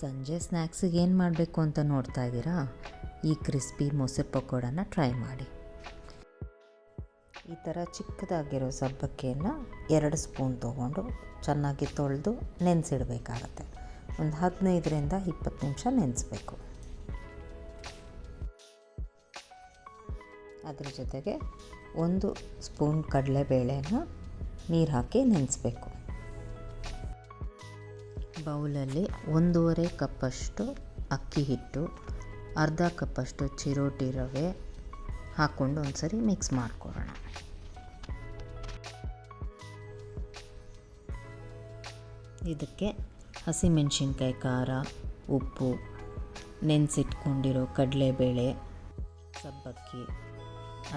ಸಂಜೆ ಸ್ನ್ಯಾಕ್ಸಿಗೆ ಏನು ಮಾಡಬೇಕು ಅಂತ ನೋಡ್ತಾ ಇದ್ದೀರಾ? ಈ ಕ್ರಿಸ್ಪಿ ಮೊಸರು ಪಕೋಡನ ಟ್ರೈ ಮಾಡಿ. ಈ ಥರ ಚಿಕ್ಕದಾಗಿರೋ ಸಬ್ಬಕ್ಕಿಯನ್ನು ಎರಡು ಸ್ಪೂನ್ ತೊಗೊಂಡು ಚೆನ್ನಾಗಿ ತೊಳೆದು ನೆನೆಸಿಡಬೇಕಾಗತ್ತೆ. ಒಂದು ಹದಿನೈದರಿಂದ ಇಪ್ಪತ್ತು ನಿಮಿಷ ನೆನೆಸ್ಬೇಕು. ಅದ್ರ ಜೊತೆಗೆ ಒಂದು ಸ್ಪೂನ್ ಕಡಲೆಬೇಳೆನ ನೀರು ಹಾಕಿ ನೆನೆಸ್ಬೇಕು. ಬೌಲಲ್ಲಿ ಒಂದೂವರೆ ಕಪ್ಪಷ್ಟು ಅಕ್ಕಿ ಹಿಟ್ಟು, ಅರ್ಧ ಕಪ್ಪಷ್ಟು ಚಿರೋಟಿ ರವೆ ಹಾಕ್ಕೊಂಡು ಒಂದ್ಸರಿ ಮಿಕ್ಸ್ ಮಾಡ್ಕೊಳ್ಳೋಣ. ಇದಕ್ಕೆ ಹಸಿಮೆಣಸಿನ್ಕಾಯಿ, ಖಾರ, ಉಪ್ಪು, ನೆನೆಸಿಟ್ಕೊಂಡಿರೋ ಕಡಲೆಬೇಳೆ, ಸಬ್ಬಕ್ಕಿ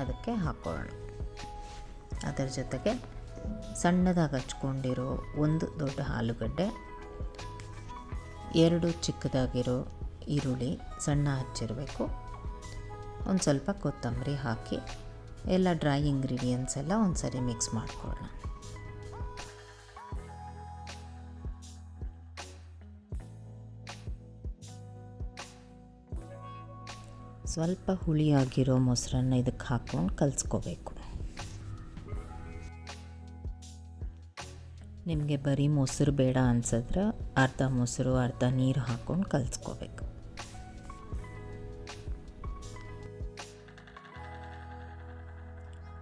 ಅದಕ್ಕೆ ಹಾಕ್ಕೊಳ್ಳೋಣ. ಅದರ ಜೊತೆಗೆ ಸಣ್ಣದಾಗಿ ಹಚ್ಕೊಂಡಿರೋ ಒಂದು ದೊಡ್ಡ ಆಲೂಗಡ್ಡೆ ಎರಡು ಚಿಕ್ಕದಾಗಿರೋ ಈರುಳ್ಳಿ ಸಣ್ಣ ಹಚ್ಚಿರಬೇಕು. ಒಂದು ಸ್ವಲ್ಪ ಕೊತ್ತಂಬರಿ ಹಾಕಿ ಎಲ್ಲ ಡ್ರೈ ಇಂಗ್ರೀಡಿಯೆಂಟ್ಸ್ ಎಲ್ಲ ಒಂದು ಸರಿ ಮಿಕ್ಸ್ ಮಾಡ್ಕೊಳ್ಳೋಣ. ಸ್ವಲ್ಪ ಹುಳಿಯಾಗಿರೋ ಮೊಸರನ್ನ ಇದಕ್ಕೆ ಹಾಕ್ಕೊಂಡು ಕಲಿಸ್ಕೋಬೇಕು. ನಿಮಗೆ ಬರೀ ಮೊಸರು ಬೇಡ ಅನ್ಸಿದ್ರೆ ಅರ್ಧ ಮೊಸರು, ಅರ್ಧ ನೀರು ಹಾಕ್ಕೊಂಡು ಕಲಿಸ್ಕೋಬೇಕು.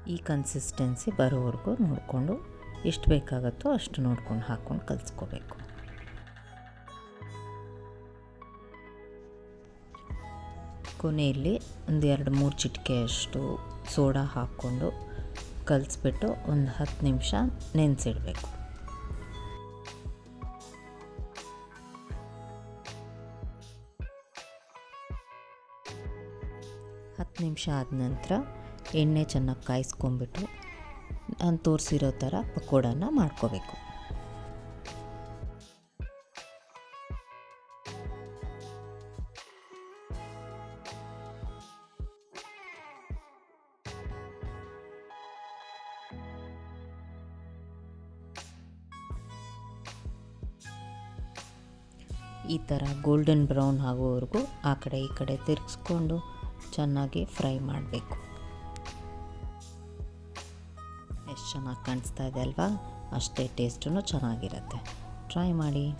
ಈ ಕನ್ಸಿಸ್ಟೆನ್ಸಿ ಬರೋವರೆಗೂ ನೋಡಿಕೊಂಡು ಎಷ್ಟು ಬೇಕಾಗುತ್ತೋ ಅಷ್ಟು ನೋಡ್ಕೊಂಡು ಹಾಕ್ಕೊಂಡು ಕಲಿಸ್ಕೋಬೇಕು. ಕೊನೆಯಲ್ಲಿ ಒಂದು ಎರಡು ಮೂರು ಚಿಟಿಕೆಯಷ್ಟು ಸೋಡಾ ಹಾಕ್ಕೊಂಡು ಕಲಿಸ್ಬಿಟ್ಟು ಒಂದು ಹತ್ತು ನಿಮಿಷ ನೆನೆಸಿಡಬೇಕು. ಹತ್ತು ನಿಮಿಷ ಆದ ನಂತರ ಎಣ್ಣೆ ಚೆನ್ನಾಗಿ ಕಾಯಿಸ್ಕೊಂಬಿಟ್ಟು ನಾನು ತೋರಿಸಿರೋ ಥರ ಪಕೋಡನ ಮಾಡ್ಕೋಬೇಕು. ಈ ಥರ ಗೋಲ್ಡನ್ ಬ್ರೌನ್ ಆಗೋವರೆಗೂ ಆ ಕಡೆ ಈ ಕಡೆ ತಿರುಗಿಸ್ಕೊಂಡು ಚೆನ್ನಾಗಿ ಫ್ರೈ ಮಾಡಬೇಕು. ಎಷ್ಟು ಚೆನ್ನಾಗಿ ಕಾಣಿಸ್ತಾ ಇದೆ ಅಲ್ವಾ? ಅಷ್ಟೇ ಟೇಸ್ಟೂ ಚೆನ್ನಾಗಿರುತ್ತೆ. ಟ್ರೈ ಮಾಡಿ.